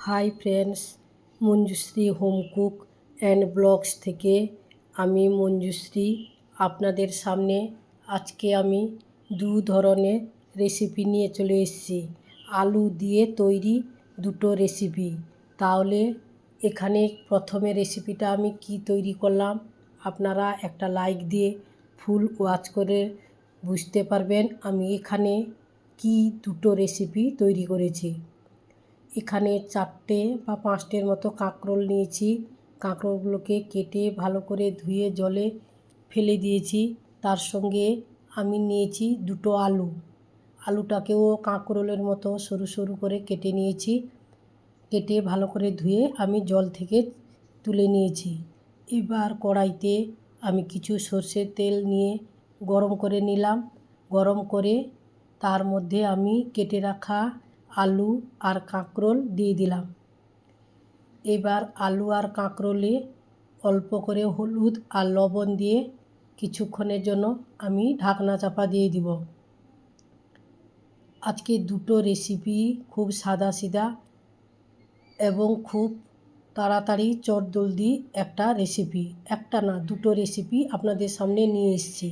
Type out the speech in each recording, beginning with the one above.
Hi friends, Manjushree home cook and blogs থেকে আমি মঞ্জুশ্রী। আপনাদের সামনে আজকে আমি দু ধরনের রেসিপি নিয়ে চলে এসেছি। আলু দিয়ে তৈরি দুটো রেসিপি তাহলে এখানে প্রথমে রেসিপিটা আমি কি তৈরি করলাম, আপনারা একটা লাইক দিয়ে ফুল ওয়াচ করে বুঝতে পারবেন আমি এখানে কি দুটো রেসিপি তৈরি করেছি। এখানে চারটে বা পাঁচটের মতো কাঁকরোল নিয়েছি। কাঁকরোলগুলোকে কেটে ভালো করে ধুয়ে জলে ফেলে দিয়েছি। তার সঙ্গে আমি নিয়েছি দুটো আলু। আলুটাকেও কাঁকরোলের মতো সরু সরু করে কেটে নিয়েছি। কেটে ভালো করে ধুয়ে আমি জল থেকে তুলে নিয়েছি। এবার কড়াইতে আমি কিছু সর্ষের তেল নিয়ে গরম করে নিলাম। গরম করে তার মধ্যে আমি কেটে রাখা আলু আর কাঁকরোল দিয়ে দিলাম। এবার আলু আর কাঁকরোলে অল্প করে হলুদ আর লবণ দিয়ে কিছুক্ষণের জন্য আমি ঢাকনা চাপা দিয়ে দিব। আজকে দুটো রেসিপি খুব সাদা সিধা এবং খুব তাড়াতাড়ি চটজলদি একটা রেসিপি একটা না, দুটো রেসিপি আপনাদের সামনে নিয়ে এসেছি।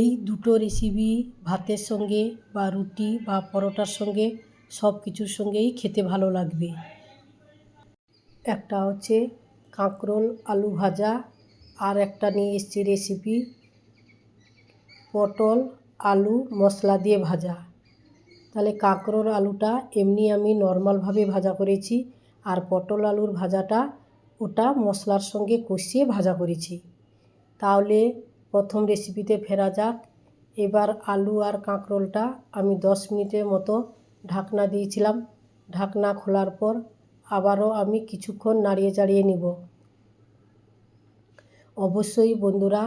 এই দুটো রেসিপি ভাতের সঙ্গে বা রুটি বা পরোটার সঙ্গে সব কিছুর সঙ্গেই খেতে ভালো লাগবে। একটা হচ্ছে কাঁকরোল, আলু ভাজা, আর একটা নিয়ে এসেছি রেসিপি পটল, আলু, মশলা দিয়ে ভাজা। তাহলে কাঁকরোল আলুটা এমনি আমি নর্মালভাবে ভাজা করেছি, আর পটল আলুর ভাজাটা ওটা মশলার সঙ্গে কষিয়ে ভাজা করেছি। তাহলে প্রথম রেসিপিতে ফেরা যাক। এবার আলু আর কাঁকরোলটা আমি দশ মিনিটের মতো ঢাকনা দিয়েছিলাম। ঢাকনা খোলার পর আবারও আমি কিছুক্ষণ নাড়িয়ে চাড়িয়ে নিব। অবশ্যই বন্ধুরা,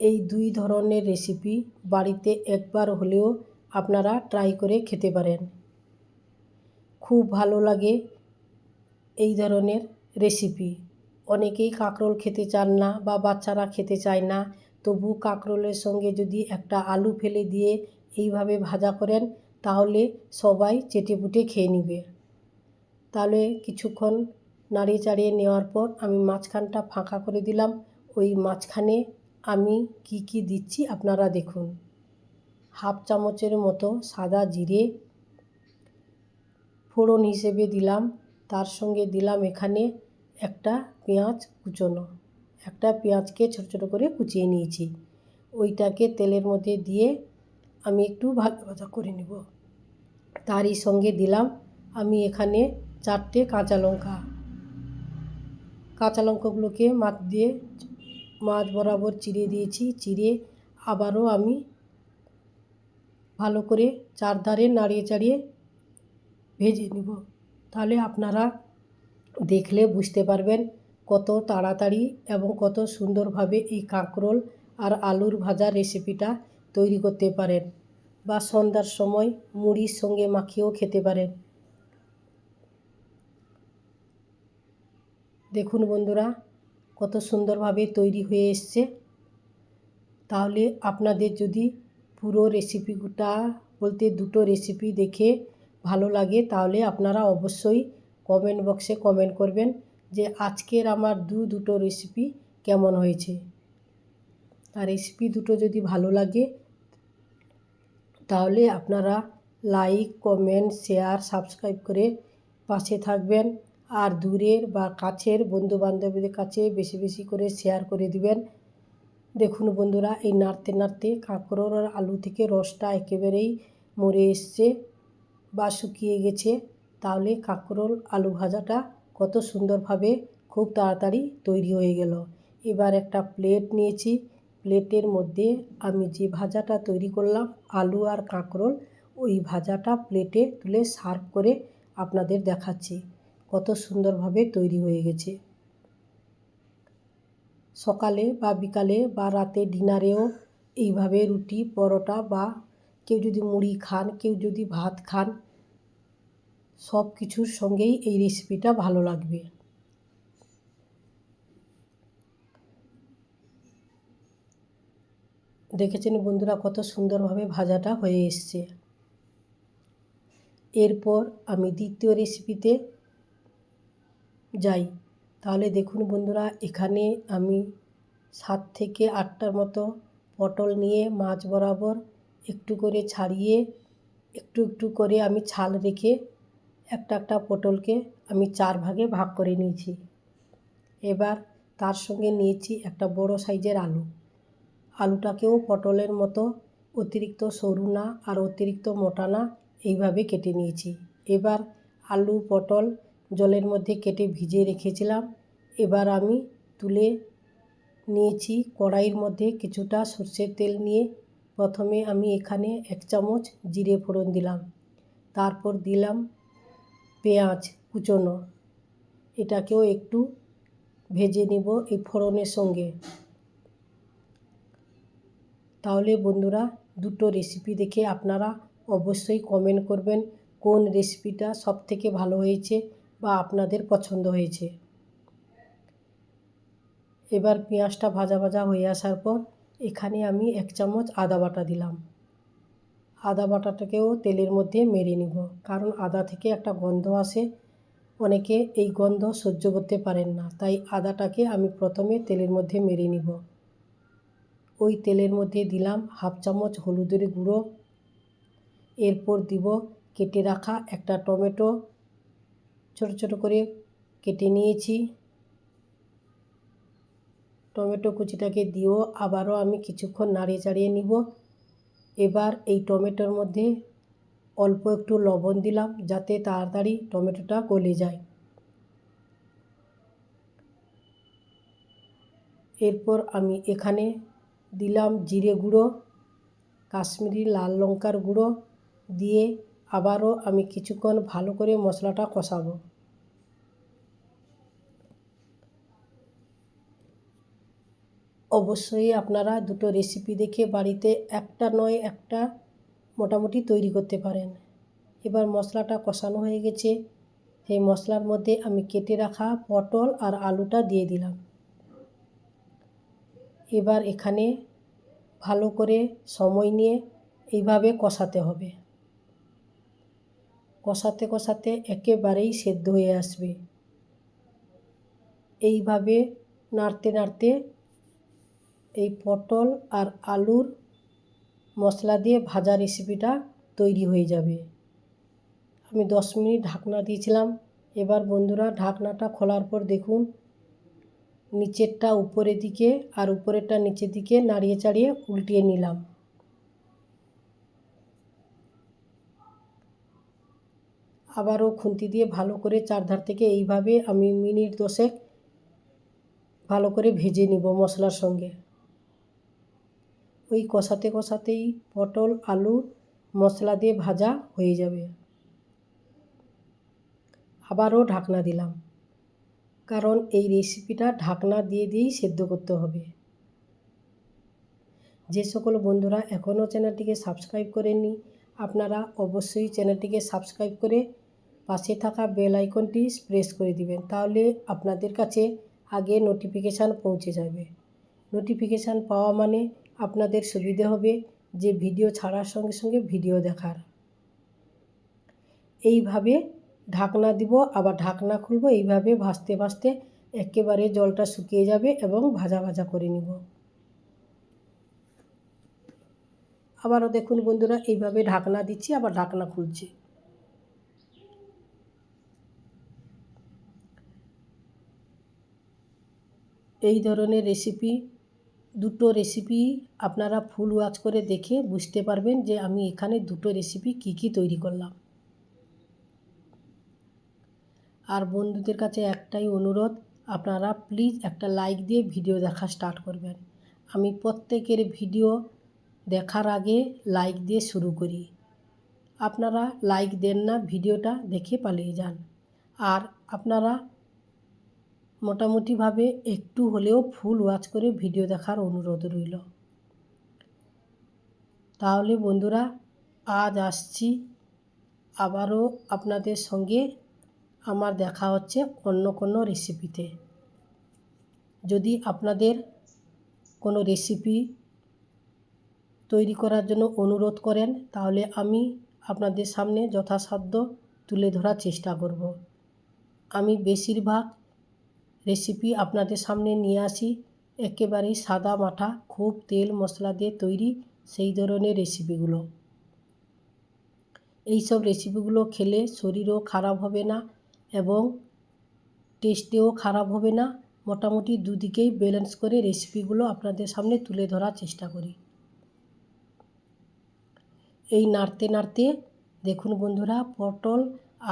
এই দুই ধরনের রেসিপি বাড়িতে একবার হলেও আপনারা ট্রাই করে খেতে পারেন। খুব ভালো লাগে এই ধরনের রেসিপি অনেকেই কাঁকরোল খেতে চান না বা বাচ্চারা খেতে চায় না। তবু কাঁকরোলের সঙ্গে যদি একটা আলু ফেলে দিয়ে এইভাবে ভাজা করেন, তাহলে সবাই চেটেপুটে খেয়ে নেবে। তাহলে কিছুক্ষণ নাড়িয়ে চাড়িয়ে নেওয়ার পর আমি মাঝখানটা ফাঁকা করে দিলাম। ওই মাঝখানে আমি কি কি দিচ্ছি আপনারা দেখুন। হাফ চামচের মতো সাদা জিরে ফোড়ন হিসেবে দিলাম। তার সঙ্গে দিলাম এখানে একটা পেঁয়াজ কুচোনো। একটা পেঁয়াজকে ছোটো ছোটো করে কুচিয়ে নিয়েছি। ওইটাকে তেলের মধ্যে দিয়ে আমি একটু ভাজা ভাজা করে নেব। তারই সঙ্গে দিলাম আমি এখানে চারটে কাঁচা লঙ্কা। কাঁচা লঙ্কাগুলোকে মাছ দিয়ে মাছ বরাবর চিড়ে দিয়েছি। চিড়ে আবারও আমি ভালো করে চারধারে নাড়িয়ে চাড়িয়ে ভেজে নেব। তাহলে আপনারা দেখলে বুঝতে পারবেন কত তাড়াতাড়ি এবং কত সুন্দরভাবে এই কাঁকরোল আর আলুর ভাজা রেসিপিটা তৈরি করতে পারেন বা সন্ধ্যার সময় মুড়ির সঙ্গে মাখিয়েও খেতে পারেন। দেখুন বন্ধুরা, কত সুন্দরভাবে তৈরি হয়ে এসছে। তাহলে আপনাদের যদি পুরো রেসিপিটা বলতে দুটো রেসিপি দেখে ভালো লাগে, তাহলে আপনারা অবশ্যই কমেন্ট বক্সে কমেন্ট করবেন। যে আজকের আমার দু দুটো রেসিপি কেমন হয়েছে। আর রেসিপি দুটো যদি ভালো লাগে, তাহলে আপনারা লাইক কমেন্ট শেয়ার সাবস্ক্রাইব করে পাশে থাকবেন। আর দূরের বা কাছের বন্ধু বান্ধবীদের কাছে বেশি বেশি করে শেয়ার করে দিবেন। দেখুন বন্ধুরা, এই নাড়তে নাড়তে কাঁকরোল আর আলু থেকে রসটা একেবারেই মরে এসছে বা শুকিয়ে গেছে। তাহলে কাঁকরোল আলু ভাজাটা কত সুন্দরভাবে খুব তাড়াতাড়ি তৈরি হয়ে গেল। এবার একটা প্লেট নিয়েছি। প্লেটের মধ্যে আমি যে ভাজাটা তৈরি করলাম, আলু আর কাঁকরোল, ওই ভাজাটা প্লেটে তুলে সার্ভ করে আপনাদের দেখাচ্ছি। কত সুন্দরভাবে তৈরি হয়ে গেছে। সকালে বা বিকালে বা রাতে ডিনারেও এইভাবে রুটি, পরোটা বা কেউ যদি মুড়ি খান, কেউ যদি ভাত খান সব কিছুর সঙ্গেই এই রেসিপিটা ভালো লাগবে। দেখেছেন বন্ধুরা কত সুন্দরভাবে ভাজাটা হয়ে এসছে। এরপর আমি দ্বিতীয় রেসিপিতে যাই। তাহলে দেখুন বন্ধুরা, এখানে আমি সাত থেকে আটটার মতো পটল নিয়ে মাছ বরাবর একটু করে ছাড়িয়ে একটু একটু করে আমি ছাল রেখে একটা একটা পটলকে আমি চার ভাগে ভাগ করে নিয়েছি। এবার তার সঙ্গে নিয়েছি একটা বড় সাইজের আলু। আলুটাকেও পটলের মতো অতিরিক্ত সরু না আর অতিরিক্ত মোটা না এইভাবে কেটে নিয়েছি। এবার আলু, পটল জলের মধ্যে কেটে ভিজিয়ে রেখেছিলাম। এবার আমি তুলে নিয়েছি কড়াইয়ের মধ্যে কিছুটা সর্ষের তেল নিয়ে। প্রথমে আমি এখানে এক চামচ জিরে ফোড়ন দিলাম। তারপর দিলাম পেঁয়াজ কুচোনো, এটাকেও একটু ভেজে নিব এই ফোড়নের সঙ্গে। তাহলে বন্ধুরা, দুটো রেসিপি দেখে আপনারা অবশ্যই কমেন্ট করবেন, কোন রেসিপিটা সব থেকে ভালো হয়েছে বা আপনাদের পছন্দ হয়েছে। এবার পেঁয়াজটা ভাজা ভাজা হয়ে আসার পর এখানে আমি এক চামচ আদা বাটা দিলাম। আদা বাটাটাকেও তেলের মধ্যে মেরে নিব। কারণ আদা থেকে একটা গন্ধ আসে। অনেকে এই গন্ধ সহ্য করতে পারেন না, তাই আদাটাকে আমি প্রথমে তেলের মধ্যে মেরে নিব। ওই তেলের মধ্যে দিলাম হাফ চামচ হলুদের গুঁড়ো। এরপর দিব কেটে রাখা একটা টমেটো। ছোট ছোট করে কেটে নিয়েছি। টমেটো কুচিটাকে দিয়েও আবারও আমি কিছুক্ষণ নাড়িয়ে চাড়িয়ে নিব। এবার এই টমেটোর মধ্যে অল্প একটু লবণ দিলাম যাতে তাড়াতাড়ি টমেটোটা গলে যায়। এরপর আমি এখানে দিলাম জিরে গুঁড়ো, কাশ্মীরি লাল লঙ্কার গুঁড়ো দিয়ে আবারও আমি কিছুক্ষণ ভালো করে মশলাটা কষাবো। অবশ্যই আপনারা দুটো রেসিপি দেখে বাড়িতে একটা নয়, একটা মোটামুটি তৈরি করতে পারেন। এবার মশলাটা কষানো হয়ে গেছে। সেই মশলার মধ্যে আমি কেটে রাখা পটল আর আলুটা দিয়ে দিলাম। এবার এখানে ভালো করে সময় নিয়ে এইভাবে কষাতে হবে। কষাতে কষাতে একেবারেই সেদ্ধ হয়ে আসবে। এইভাবে নাড়তে নাড়তে এই পটল আর আলুর মশলা দিয়ে ভাজা রেসিপিটা তৈরি হয়ে যাবে। আমি দশ মিনিট ঢাকনা দিয়েছিলাম। এবার বন্ধুরা ঢাকনাটা খোলার পর দেখুন, নিচেরটা উপরের দিকে আর উপরেরটা নিচের দিকে নাড়িয়ে চাড়িয়ে উল্টিয়ে নিলাম। আবারও খুন্তি দিয়ে ভালো করে চারধার থেকে এইভাবে আমি মিনিট দশেক ভালো করে ভেজে নিব মশলার সঙ্গে। ওই কষাতে কষাতেই পটল, আলু, মশলা দিয়ে ভাজা হয়ে যাবে। আবারও ঢাকনা দিলাম। কারণ এই রেসিপিটা ঢাকনা দিয়ে দিয়েই সেদ্ধ করতে হবে। যে সকল বন্ধুরা এখনও চ্যানেলটিকে সাবস্ক্রাইব করেননি, আপনারা অবশ্যই চ্যানেলটিকে সাবস্ক্রাইব করে পাশে থাকা বেল আইকনটি প্রেস করে দিবেন, তাহলে আপনাদের কাছে আগে নোটিফিকেশান পৌঁছে যাবে। নোটিফিকেশান পাওয়া মানে আপনাদের সুবিধে হবে যে ভিডিও ছাড়ার সঙ্গে সঙ্গে ভিডিও দেখার। এইভাবে ঢাকনা দিব, আবার ঢাকনা খুলব, এইভাবে ভাজতে ভাজতে একেবারে জলটা শুকিয়ে যাবে এবং ভাজা ভাজা করে নিব। আবারও দেখুন বন্ধুরা, এইভাবে ঢাকনা দিচ্ছি, আবার ঢাকনা খুলছি। এই ধরনের রেসিপি দুটো রেসিপি আপনারা ফুল ওয়াচ করে দেখে বুঝতে পারবেন যে আমি এখানে দুটো রেসিপি কি কি তৈরি করলাম। আর বন্ধুদের কাছে একটাই অনুরোধ, আপনারা প্লিজ একটা লাইক দিয়ে ভিডিও দেখা স্টার্ট করবেন। আমি প্রত্যেকের ভিডিও দেখার আগে লাইক দিয়ে শুরু করি। আপনারা লাইক দেন না ভিডিওটা দেখে পালিয়ে যান। আর আপনারা মোটামুটিভাবে একটু হলেও ফুল ওয়াচ করে ভিডিও দেখার অনুরোধ রইল। তাহলে বন্ধুরা, আজ আসছি। আবারও আপনাদের সঙ্গে আমার দেখা হচ্ছে অন্য কোনো রেসিপিতে। যদি আপনাদের কোনো রেসিপি তৈরি করার জন্য অনুরোধ করেন, তাহলে আমি আপনাদের সামনে যথাসাধ্য তুলে ধরার চেষ্টা করব। আমি বেশিরভাগ রেসিপি আপনাদের সামনে নিয়ে আসি। একেবারেই সাদা মাঠা, খুব তেল মশলা দিয়ে তৈরি সেই ধরনের রেসিপিগুলো এই সব রেসিপিগুলো খেলে শরীরও খারাপ হবে না এবং টেস্টেও খারাপ হবে না। মোটামুটি দুদিকেই ব্যালেন্স করে রেসিপিগুলো আপনাদের সামনে তুলে ধরার চেষ্টা করি। এই নাড়তে নাড়তে দেখুন বন্ধুরা, পটল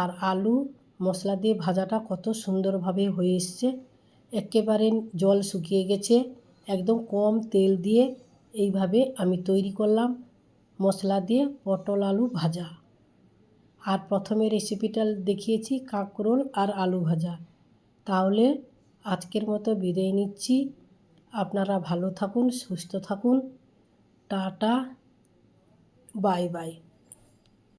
আর আলু মশলা দিয়ে ভাজাটা কত সুন্দরভাবে হয়ে এসছে। একেবারে জল শুকিয়ে গেছে। একদম কম তেল দিয়ে এইভাবে আমি তৈরি করলাম মশলা দিয়ে পটল আলু ভাজা। আর প্রথমে রেসিপিটা দেখিয়েছি কাঁকরোল আর আলু ভাজা। তাহলে আজকের মতো বিদায় নিচ্ছি। আপনারা ভালো থাকুন, সুস্থ থাকুন। Tata, bye bye.